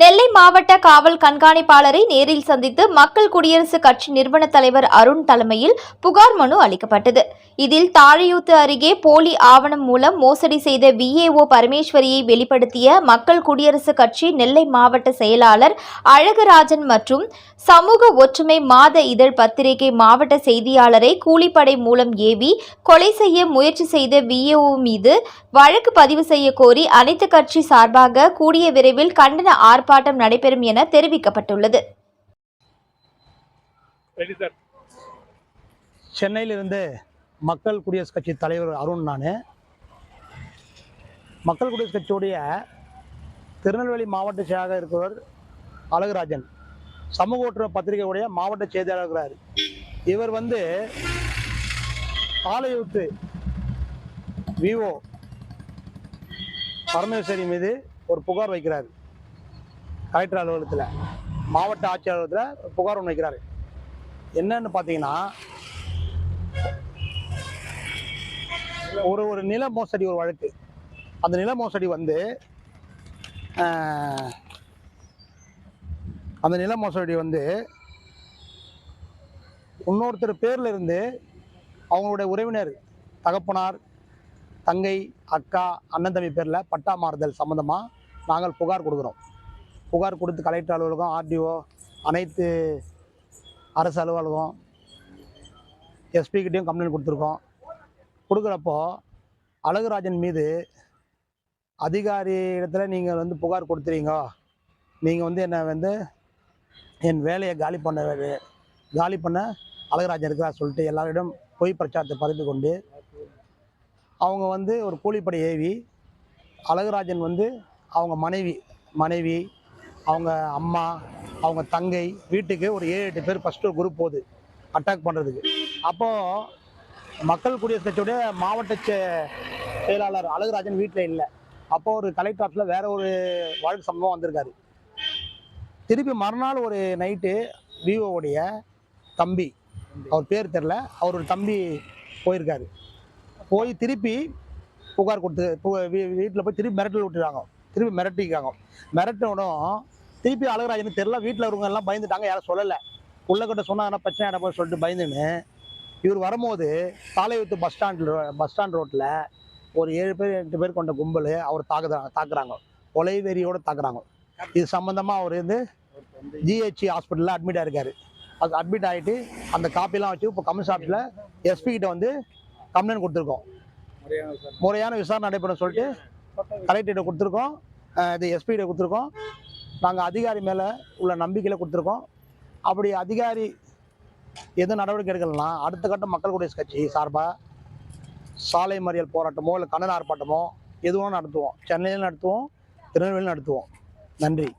நெல்லை மாவட்ட காவல் கண்காணிப்பாளரை நேரில் சந்தித்து மக்கள் குடியரசுக் கட்சி நிறுவன தலைவர் அருண் தலைமையில் புகார் மனு அளிக்கப்பட்டது. இதில் தாழையூத்து அருகே போலி ஆவணம் மூலம் மோசடி செய்த விஏஓ பரமேஸ்வரியை வெளிப்படுத்திய மக்கள் குடியரசு கட்சி நெல்லை மாவட்ட செயலாளர் அழகுராஜன் மற்றும் சமூக ஒற்றுமை மாத இதழ் பத்திரிகை மாவட்ட செய்தியாளரை கூலிப்படை மூலம் ஏவி கொலை செய்ய முயற்சி செய்த விஏஓ மீது வழக்கு பதிவு செய்ய கோரி அனைத்து கட்சி சார்பாக கூடிய விரைவில் கண்டன ஆர்ப்பாட்டம் நடைபெறும் என தெரிவிக்கப்பட்டுள்ளது. சென்னையிலிருந்து மக்கள் குடியரசு கட்சி தலைவர் அருண் நான். மக்கள் குடியரசு கட்சியுடைய திருநெல்வேலி மாவட்ட செயலாளர் இருக்கிறவர் அழகுராஜன். சமூக ஒற்றுமை பத்திரிகையுடைய மாவட்ட செய்தியாளர் இருக்கிறார். இவர் வந்து ஆலயத்து விஓ பரமேஸ்வரி மீது ஒரு புகார் வைக்கிறார். கலெக்டர் அலுவலகத்தில் மாவட்ட ஆட்சியர் அலுவலகத்தில் புகார் ஒன்று வைக்கிறார். என்னன்னு பார்த்தீங்கன்னா ஒரு ஒரு நில மோசடி ஒரு வழக்கு. அந்த நில மோசடி வந்து அந்த நில மோசடி வந்து இன்னொருத்தர் பேர்ல இருந்து அவங்களுடைய உறவினர் தகப்பனார் தங்கை அக்கா அண்ணன் தம்பி பேரில் பட்டா மாறுதல் சம்மந்தமாக நாங்கள் புகார் கொடுக்குறோம். புகார் கொடுத்து கலெக்டர் அலுவலகம் ஆர்டிஓ அனைத்து அரசு அலுவலகம் எஸ்பிக்கிட்டையும் கம்ப்ளைண்ட் கொடுத்துருக்கோம். கொடுக்குறப்போ அழகுராஜன் மீது அதிகாரி இடத்துல நீங்கள் வந்து புகார் கொடுத்துறீங்க. நீங்கள் வந்து என்னை வந்து என் வேலையை காலி பண்ண வே- காலி பண்ண அழகுராஜன் இருக்கிறார் சொல்லிட்டு எல்லாரிடம் பொய் பிரச்சாரத்தை பரப்பி கொண்டு அவங்க வந்து ஒரு கூலிப்படை ஏவி அழகுராஜன் வந்து அவங்க மனைவி மனைவி அவங்க அம்மா அவங்க தங்கை வீட்டுக்கு ஒரு ஏழு எட்டு பேர் ஃபஸ்ட்டு ஒரு குரூப் போகுது. அட்டாக் பண்ணுறதுக்கு அப்போது மக்கள் குடியரசு கட்சியுடைய மாவட்ட செயலாளர் அழகுராஜன் வீட்டில் இல்லை. அப்போ ஒரு கலெக்டர் ஆஃபீஸில் வேற ஒரு வழக்கு சம்பவம் வந்திருக்காரு. திருப்பி மறுநாள் ஒரு நைட்டு விவோவுடைய தம்பி அவர் பேர் தெரில அவரோட தம்பி போயிருக்காரு. போய் திருப்பி புகார் கொடுத்து வீட்டில் போய் திருப்பி மிரட்டல் விட்டுறாங்க திருப்பி மிரட்டிக்காங்க மிரட்டினோடும் திருப்பி அழகுராஜனுக்கு தெரில வீட்டில் இருக்கவங்க எல்லாம் பயந்துட்டாங்க யாரும் சொல்லலை. உள்ளக்கிட்ட சொன்னாங்கன்னா பிரச்சனை ஆகிட சொல்லிட்டு பயந்துன்னு இவர் வரும்போது சாலையுத்து பஸ் ஸ்டாண்டில் பஸ் ஸ்டாண்ட் ரோட்டில் ஒரு ஏழு பேர் எட்டு பேர் கொண்ட கும்பல் அவர் தாக்குறாங்க தாக்குறாங்க. கொலை வெறியோடு தாக்குறாங்க. இது சம்மந்தமாக அவர் வந்து ஜிஹெச்சி ஹாஸ்பிட்டலில் அட்மிட் ஆயிருக்காரு. அது அட்மிட் ஆகிட்டு அந்த காப்பிலாம் வச்சு இப்போ கமிஷன் ஆஃபீஸில் எஸ்பி கிட்ட வந்து கம்ப்ளைண்ட் கொடுத்துருக்கோம். முறையான விசாரணை நடைபெறும் சொல்லிட்டு கலெக்டர்கிட்ட கொடுத்துருக்கோம். இது எஸ்பிகிட்ட கொடுத்துருக்கோம். நாங்கள் அதிகாரி மேலே உள்ள நம்பிக்கையில் கொடுத்துருக்கோம். அப்படி அதிகாரி எதுவும் நடவடிக்கை எடுக்கலன்னா அடுத்த கட்ட மக்கள் குடியரசு கட்சி சார்பாக சாலை மறியல் போராட்டமோ இல்லை கண்டன ஆர்ப்பாட்டமோ எதுவும் நடத்துவோம். சென்னையில் நடத்துவோம் திருநெல்வேலியில் நடத்துவோம். நன்றி.